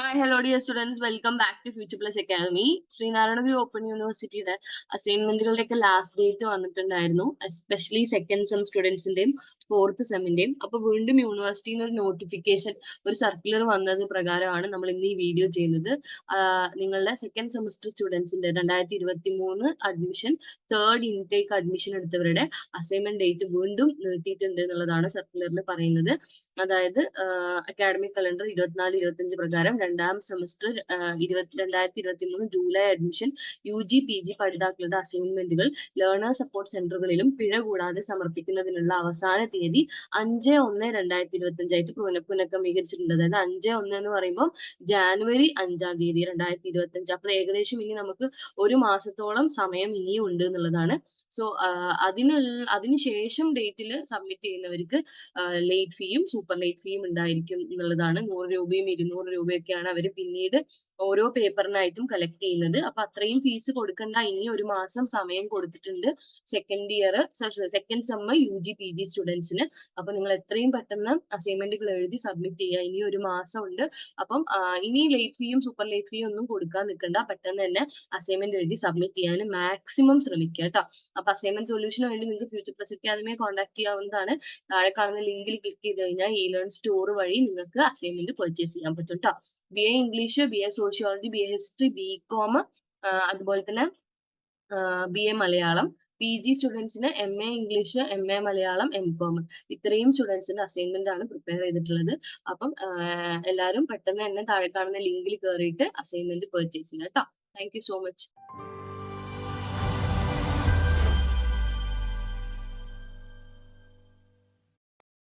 Hi hello dear students welcome back to future plus academy Sree Narayana Guru open യൂണിവേഴ്സിറ്റിയുടെ അസൈൻമെന്റുകളുടെ ഒക്കെ last date വന്നിട്ടുണ്ടായിരുന്നു. Especially second sem സ്റ്റുഡൻസിന്റെയും fourth സെമ്മിന്റെയും അപ്പൊ വീണ്ടും യൂണിവേഴ്സിറ്റിയിൽ നിന്ന് ഒരു നോട്ടിഫിക്കേഷൻ ഒരു സർക്കുലർ വന്നത് പ്രകാരമാണ് നമ്മൾ ഇന്ന് ഈ വീഡിയോ ചെയ്യുന്നത്. നിങ്ങളുടെ സെക്കൻഡ് സെമസ്റ്റർ സ്റ്റുഡൻസിന്റെ രണ്ടായിരത്തി ഇരുപത്തി മൂന്ന് അഡ്മിഷൻ തേർഡ് ഇൻടേക്ക് അഡ്മിഷൻ എടുത്തവരുടെ അസൈൻമെന്റ് ഡേറ്റ് വീണ്ടും നീട്ടിയിട്ടുണ്ട് എന്നുള്ളതാണ് സർക്കുലറിൽ പറയുന്നത്. അതായത് അക്കാഡമിക് കലണ്ടർ ഇരുപത്തിനാല് ഇരുപത്തഞ്ച് പ്രകാരം രണ്ടാം സെമസ്റ്റർ ഇരുപത്തി രണ്ടായിരത്തി ഇരുപത്തി മൂന്ന് July admission U G P G പഠിതാക്കളുടെ അസൈൻമെന്റുകൾ ലേണർ സപ്പോർട്ട് സെന്ററുകളിലും പിഴ കൂടാതെ സമർപ്പിക്കുന്നതിനുള്ള അവസാന തീയതി അഞ്ച് ഒന്ന് രണ്ടായിരത്തി ഇരുപത്തി അഞ്ചായിട്ട് പുന പുനഃക്രമീകരിച്ചിട്ടുണ്ട്. അതായത് അഞ്ച് ഒന്ന് എന്ന് പറയുമ്പോൾ ജാനുവരി അഞ്ചാം തീയതി രണ്ടായിരത്തി ഇരുപത്തി അഞ്ച് അപ്പൊ ഏകദേശം ഇനി നമുക്ക് ഒരു മാസത്തോളം സമയം ഇനിയും ഉണ്ട് എന്നുള്ളതാണ്. സോ അതിനുള്ള അതിനുശേഷം ഡേറ്റിൽ സബ്മിറ്റ് ചെയ്യുന്നവർക്ക് ലേറ്റ് ഫീയും സൂപ്പർ ലേറ്റ് ഫീയും ഉണ്ടായിരിക്കും എന്നുള്ളതാണ്. നൂറ് രൂപയും ഇരുന്നൂറ് രൂപയൊക്കെയാണ് അവർ പിന്നീട് ഓരോ പേപ്പറിനായിട്ടും കളക്ട് ചെയ്യുന്നത്. അപ്പൊ അത്രയും ഫീസ് കൊടുക്കേണ്ട. ഇനി ഒരു മാസം സമയം കൊടുത്തിട്ടുണ്ട് second year second sem U G P G സ്റ്റുഡൻസിന് അപ്പൊ നിങ്ങൾ എത്രയും പെട്ടെന്ന് അസൈൻമെന്റുകൾ എഴുതി സബ്മിറ്റ് ചെയ്യുക. ഇനി ഒരു മാസം ഉണ്ട്. അപ്പം ഇനി ലേറ്റ് ഫീയും സൂപ്പർ ലേറ്റ് ഫീയും ഒന്നും കൊടുക്കാൻ നിൽക്കണ്ട. പെട്ടെന്ന് തന്നെ അസൈൻമെന്റ് എഴുതി സബ്മിറ്റ് ചെയ്യാൻ മാക്സിമം ശ്രമിക്കുക കേട്ടോ. അപ്പൊ അസൈൻമെന്റ് സൊല്യൂഷന് വേണ്ടി നിങ്ങൾക്ക് ഫ്യൂച്ചർ പ്ലസ് അക്കാദമിയെ കോൺടാക്ട് ചെയ്യാവുന്നതാണ്. താഴെ കാണുന്ന ലിങ്കിൽ ക്ലിക്ക് ചെയ്ത് കഴിഞ്ഞാൽ ഇ ലേൺ സ്റ്റോർ വഴി നിങ്ങൾക്ക് അസൈൻമെന്റ് പർച്ചേസ് ചെയ്യാൻ പറ്റും കേട്ടോ. B A English B A sociology B A history B com അതുപോലെ തന്നെ B A Malayalam P G സ്റ്റുഡൻസിന് M A English M A Malayalam M com ഇത്രയും സ്റ്റുഡൻസിന്റെ അസൈൻമെന്റ് ആണ് പ്രിപ്പയർ ചെയ്തിട്ടുള്ളത്. അപ്പം എല്ലാവരും പെട്ടെന്ന് തന്നെ താഴെ കാണുന്ന ലിങ്കിൽ കയറിയിട്ട് അസൈൻമെന്റ് പെർച്ചേസ് ചെയ്യുക കേട്ടോ താങ്ക് യു സോ മച്ച്